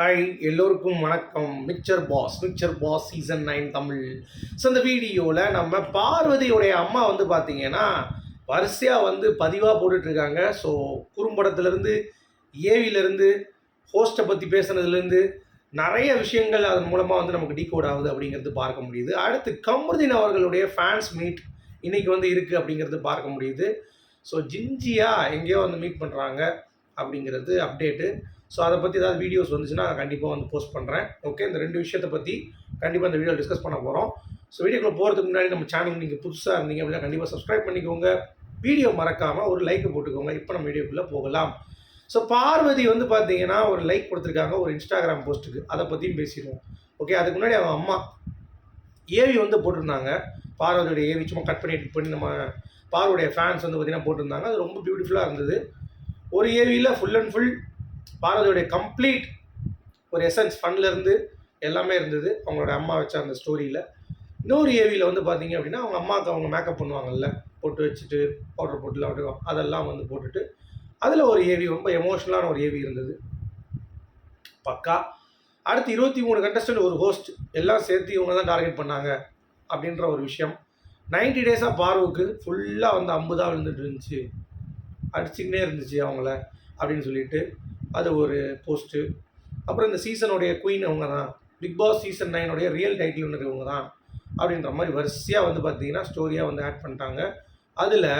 Hi எல்லோருக்கும் வணக்கம். Mixer boss mixer boss season nine Tamil. So இந்த வீடியோவில் நம்ம பார்வதியுடைய அம்மா வந்து பார்த்தீங்கன்னா வரிசையாக வந்து பதிவாக போட்டுட்ருக்காங்க. ஸோ குறும்படத்துலேருந்து ஏவிலேருந்து ஹோஸ்ட்டை பற்றி பேசுனதுலேருந்து நிறைய விஷயங்கள் அதன் மூலமாக வந்து நமக்கு டீகோட் ஆகுது அப்படிங்கிறது பார்க்க முடியுது. அடுத்து கமருதீன் அவர்களுடைய ஃபேன்ஸ் மீட் இன்றைக்கி வந்து இருக்குது அப்படிங்கிறது பார்க்க முடியுது. ஸோ ஜிஞ்சியாக எங்கேயோ வந்து மீட் பண்ணுறாங்க அப்படிங்கிறது அப்டேட்டு ஸோ அதை பற்றி ஏதாவது வீடியோஸ் வந்துச்சுன்னா கண்டிப்பாக வந்து போஸ்ட் பண்ணுறேன் ஓகே இந்த ரெண்டு விஷயத்தை பற்றி கண்டிப்பாக இந்த வீடியோ டிஸ்கஸ் பண்ண போகிறோம் ஸோ வீடியோக்குள்ள போகிறதுக்கு முன்னாடி நம்ம சேனல் நீங்கள் புதுசாக இருந்தீங்க அப்படின்னா கண்டிப்பாக சப்ஸ்கிரைப் பண்ணிக்கோங்க. வீடியோ மறக்காமல் ஒரு லைக் போட்டுக்கோங்க. இப்போ நம்ம வீடியோக்குள்ளே போகலாம். ஸோ பார்வதி வந்து பார்த்தீங்கன்னா ஒரு லைக் கொடுத்துருக்காங்க. ஒரு இன்ஸ்டாகிராம் போஸ்ட்டுக்கு அதை பற்றியும் பேசிடுவோம். ஓகே அதுக்கு முன்னாடி அவன் அம்மா ஏவி வந்து போட்டிருந்தாங்க. பார்வதியோட ஏவி சும்மா கட் பண்ணி edit பண்ணி நம்ம பார்வையுடைய ஃபேன்ஸ் வந்து பார்த்தீங்கன்னா போட்டிருந்தாங்க. அது ரொம்ப பியூட்டிஃபுல்லாக இருந்தது. ஒரு ஏவியில் ஃபுல் அண்ட் ஃபுல் பாரதியோடைய கம்ப்ளீட் ஒரு எசன்ஸ் ஃபன்லேருந்து எல்லாமே இருந்தது. அவங்களோட அம்மா வச்ச அந்த ஸ்டோரியில் இன்னொரு ஏவியில் வந்து பார்த்தீங்க அப்படின்னா அவங்க அம்மாவுக்கு அவங்க மேக்கப் பண்ணுவாங்கல்ல. போட்டு வச்சுட்டு பவுடர் போட்டுலாம் விட்டுருவோம் அதெல்லாம் வந்து போட்டுட்டு அதில் ஒரு ஏவி ரொம்ப எமோஷ்னலான ஒரு ஏவி இருந்தது. பக்கா. அடுத்து இருபத்தி மூணு கண்டஸ்டன்ட் ஒரு ஹோஸ்ட் எல்லாம் சேர்த்து இவங்க தான் டார்கெட் பண்ணாங்க அப்படின்ற ஒரு விஷயம். 90 டேஸாக பார்வுக்கு ஃபுல்லாக வந்து அம்பு தான் விழுந்துட்டு இருந்துச்சு. அடிச்சுக்கிட்டே இருந்துச்சு அவங்கள அப்படின்னு சொல்லிட்டு. அது ஒரு போஸ்ட்டு அப்புறம் இந்த சீசனுடைய குயின் அவங்க தான் பிக் பாஸ் சீசன் நைனுடைய ரியல் டைட்டில் ஒன்று இவங்க தான் அப்படின்ற மாதிரி வரிசையாக வந்து பார்த்தீங்கன்னா ஸ்டோரியாக வந்து ஆட் பண்ணிட்டாங்க. அதில்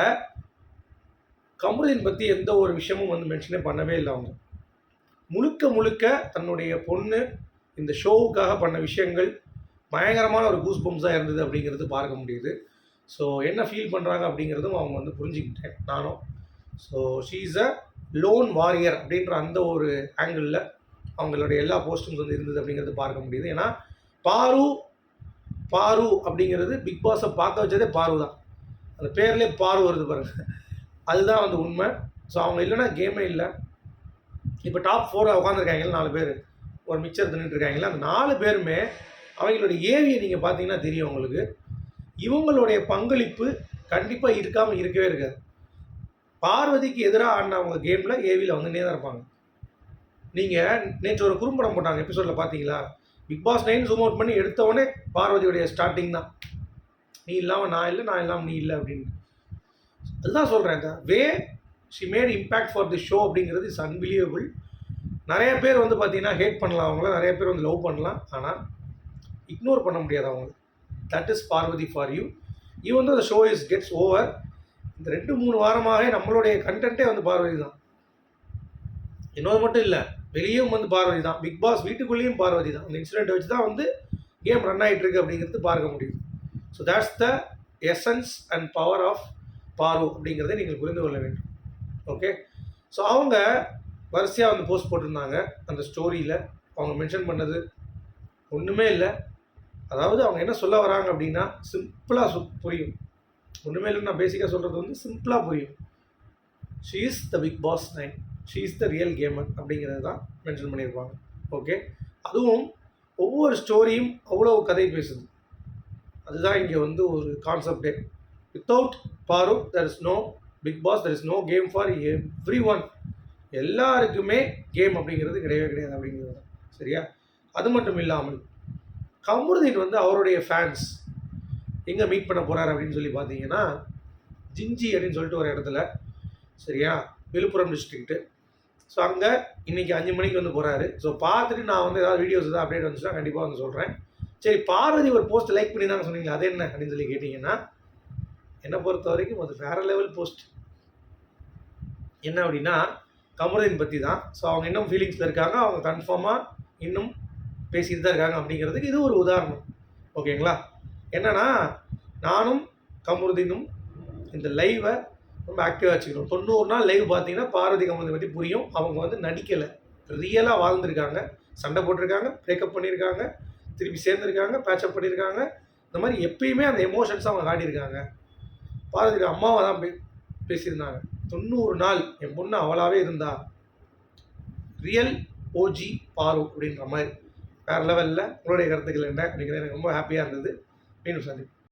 கமருதீன் பற்றி எந்த ஒரு விஷயமும் வந்து மென்ஷனே பண்ணவே இல்லை அவங்க. முழுக்க முழுக்க தன்னுடைய பொண்ணு இந்த ஷோவுக்காக பண்ண விஷயங்கள் பயங்கரமான ஒரு கூஸ் பம்ஸாக இருந்தது அப்படிங்கிறது பார்க்க முடியுது. ஸோ என்ன ஃபீல் பண்ணுறாங்க அப்படிங்கிறதும் அவங்க வந்து புரிஞ்சுக்கிட்டேன் நானும். So she's a lone warrior அப்படின்ற அந்த ஒரு ஆங்கிளில் அவங்களுடைய எல்லா போஸ்டிங்ஸ் வந்து இருந்தது அப்படிங்கிறது பார்க்க முடியுது. ஏன்னா பாரு பாரு அப்படிங்கிறது பிக் பாஸை பார்க்க வச்சதே பாரு தான். அந்த பேர்லேயே பாரு வருது பாருங்க. அதுதான் வந்து உண்மை. ஸோ அவங்க இல்லைன்னா கேமே இல்லை. இப்போ டாப் ஃபோராக உட்காந்துருக்காங்களே நாலு பேர். ஒரு மிக்சர் தின்னுட்டு அந்த நாலு பேருமே அவங்களுடைய ஏவியை நீங்கள் பார்த்தீங்கன்னா தெரியும் உங்களுக்கு. இவங்களுடைய பங்களிப்பு கண்டிப்பாக இருக்காமல் இருக்கவே இருக்காது. பார்வதிக்கு எதிராக ஆடினவங்க கேமில் ஏவியில் வந்துன்னே தான் இருப்பாங்க. நீங்கள் நேற்று ஒரு குறும்படம் போட்டாங்க எபிசோடில் பார்த்தீங்களா Bigg Boss nine zoom out பண்ணி எடுத்தவொடனே பார்வதியுடைய ஸ்டார்டிங் தான். நீ இல்லாமல் நான் இல்லை நான் இல்லாமல் நீ இல்லை அப்படின்னு. அதுதான் சொல்கிறேன் way she made impact for the show அப்படிங்கிறது இஸ் அன்பிலியபிள் நிறைய பேர் வந்து பார்த்தீங்கன்னா ஹேட் பண்ணலாம் அவங்கள நிறைய பேர் வந்து லவ் பண்ணலாம் ஆனால் இக்னோர் பண்ண முடியாது அவங்களுக்கு that is Parvathi for you even the show is gets over இந்த ரெண்டு மூணு வாரமாகவே நம்மளுடைய கண்டென்ட்டே வந்து பார்வதி தான் இன்னொரு மட்டும் இல்லை வெளியும் வந்து பார்வதி தான் பிக் பாஸ் வீட்டுக்குள்ளேயும் பார்வதி தான் அந்த இன்சிடென்ட் வச்சு தான் வந்து கேம் ரன் ஆகிட்டு இருக்கு அப்படிங்கிறது பார்க்க முடியுது. So that's the essence and power of parvo அப்படிங்கிறத நீங்கள் புரிந்து கொள்ள வேண்டும். ஓகே ஸோ அவங்க வரிசையாக வந்து போஸ்ட் போட்டிருந்தாங்க. அந்த ஸ்டோரியில் அவங்க மென்ஷன் பண்ணது ஒன்றுமே இல்லை. அதாவது அவங்க என்ன சொல்ல வராங்க அப்படின்னா சிம்பிளாக சு புரியும். ஒன்றுமே இல்லை நான் பேசிக்காக சொல்கிறது வந்து சிம்பிளாக புரியும். She is the Bigg Boss nine she is the real gamer அப்படிங்கிறது தான் மென்ஷன் பண்ணியிருப்பாங்க. ஓகே அதுவும் ஒவ்வொரு ஸ்டோரியும் அவ்வளோ கதை பேசுது. அதுதான் இங்கே வந்து ஒரு கான்செப்டே without Paru there is no Bigg Boss there is no game for everyone எல்லாருக்குமே கேம் அப்படிங்கிறது கிடையவே கிடையாது அப்படிங்கிறது தான். சரியா? அது மட்டும் இல்லாமல் கமருதீன் வந்து அவருடைய ஃபேன்ஸ் எங்கே மீட் பண்ண போகிறார் அப்படின்னு சொல்லி பார்த்தீங்கன்னா ஜிஞ்சி அப்படின்னு சொல்லிட்டு ஒரு இடத்துல சரியா? விழுப்புரம் டிஸ்ட்ரிக்ட்டு ஸோ அங்கே இன்றைக்கி அஞ்சு மணிக்கு வந்து போகிறாரு ஸோ பார்த்துட்டு நான் வந்து ஏதாவது வீடியோஸ் ஏதாவது அப்டேட் வந்துச்சுன்னா கண்டிப்பாக வந்து சொல்கிறேன் சரி பார்வதி ஒரு போஸ்ட் லைக் பண்ணி தாங்க சொன்னீங்க அது என்ன அப்படின்னு சொல்லி கேட்டிங்கன்னா என்னை பொறுத்த வரைக்கும் அது வேறு லெவல் போஸ்ட் என்ன அப்படின்னா கமருதீன் பற்றி தான். ஸோ அவங்க இன்னும் ஃபீலிங்ஸில் இருக்காங்க. அவங்க கன்ஃபார்மாக இன்னும் பேசிட்டு தான் இருக்காங்க அப்படிங்கிறதுக்கு இது ஒரு உதாரணம். ஓகேங்களா என்னன்னா நானும் கமருதீனும் இந்த லைவை ரொம்ப ஆக்டிவாக வச்சுக்கணும் தொண்ணூறு நாள் லைவ் பார்த்தீங்கன்னா பார்வதி கமருதி பற்றி புரியும். அவங்க வந்து நடிக்கலை. ரியலாக வாழ்ந்திருக்காங்க. சண்டை போட்டிருக்காங்க பிரேக்கப் பண்ணியிருக்காங்க திருப்பி சேர்ந்துருக்காங்க பேச்சப் பண்ணியிருக்காங்க இந்த மாதிரி எப்பயுமே அந்த எமோஷன்ஸ் அவங்க காட்டியிருக்காங்க. பார்வதி அம்மாவை தான் பே பேசியிருந்தாங்க. தொண்ணூறு நாள் என் பொண்ணு அவளாகவே இருந்தா ரியல் ஓஜி பாரு அப்படின்ற மாதிரி. வேறு லெவலில் உங்களுடைய கருத்துக்கள் என்ன? அப்படிங்கிறது எனக்கு ரொம்ப ஹாப்பியாக இருந்தது. Menos, Andrés.